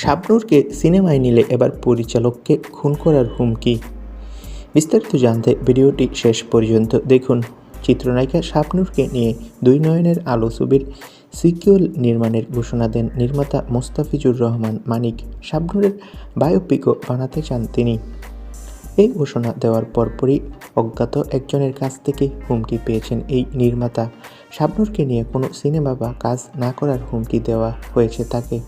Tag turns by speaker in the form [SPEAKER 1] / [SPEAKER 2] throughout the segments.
[SPEAKER 1] শাবনূরকে সিনেমায় নিলে এবার পরিচালককে খুন করার হুমকি। বিস্তারিত জানতে ভিডিওটি শেষ পর্যন্ত দেখুন। চিত্রনায়িকা শাবনূরকে নিয়ে দুই নয়নের আলো ছবির সিকিউল নির্মাণের ঘোষণা দেন নির্মাতা মোস্তাফিজুর রহমান মানিক। শাবনূরের বায়োপিকও বানাতে চান তিনি। এই ঘোষণা দেওয়ার পরপরই অজ্ঞাত একজনের কাছ থেকে হুমকি পেয়েছেন এই নির্মাতা। শাবনূরকে নিয়ে কোনো সিনেমা বা কাজ না করার হুমকি দেওয়া হয়েছে তাকে।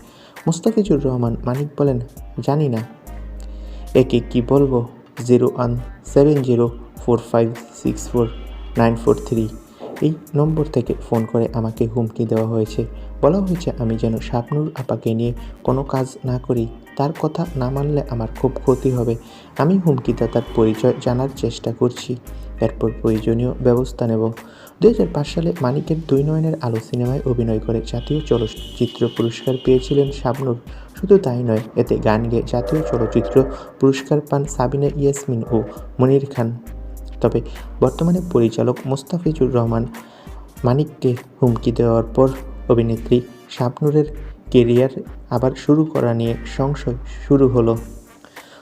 [SPEAKER 1] মুস্তাফিজুর রহমান মানিক বলেন, জানি না। একে কি বলব? Zero one seven zero four five six four nine four three. এই নম্বর থেকে ফোন করে আমাকে হুমকি দেওয়া হয়েছে। বলা হয়েছে, আমি যেন শাবনুর আপাকে নিয়ে কোনো কাজ না করি। তার কথা না মানলে আমার খুব ক্ষতি হবে। আমি হুমকিদাতার পরিচয় জানার চেষ্টা করছি। এরপর প্রয়োজনীয় ব্যবস্থা নেব। দুই হাজার পাঁচ সালে মানিকের দুই নয়নের আলো সিনেমায় অভিনয় করে জাতীয় চলচ্চিত্র পুরস্কার পেয়েছিলেন শাবনুর। শুধু তাই নয়, এতে গান গেয়ে জাতীয় চলচ্চিত্র পুরস্কার পান সাবিনা ইয়াসমিন ও মনির খান। তবে বর্তমানে পরিচালক মোস্তাফিজুর রহমান মানিককে হুমকি দেওয়ার পর অভিনেত্রী শাবনুরের কেরিয়ার আবার শুরু করা নিয়ে সংশয় শুরু হলো।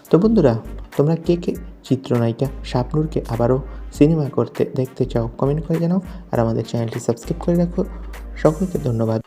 [SPEAKER 1] তো বন্ধুরা, তোমরা কে কে চিত্রনায়িকা শাবনুরকে আবারও সিনেমা করতে দেখতে চাও, কমেন্ট করে জানাও আর আমাদের চ্যানেলটি সাবস্ক্রাইব করে রাখো। সকলকে ধন্যবাদ।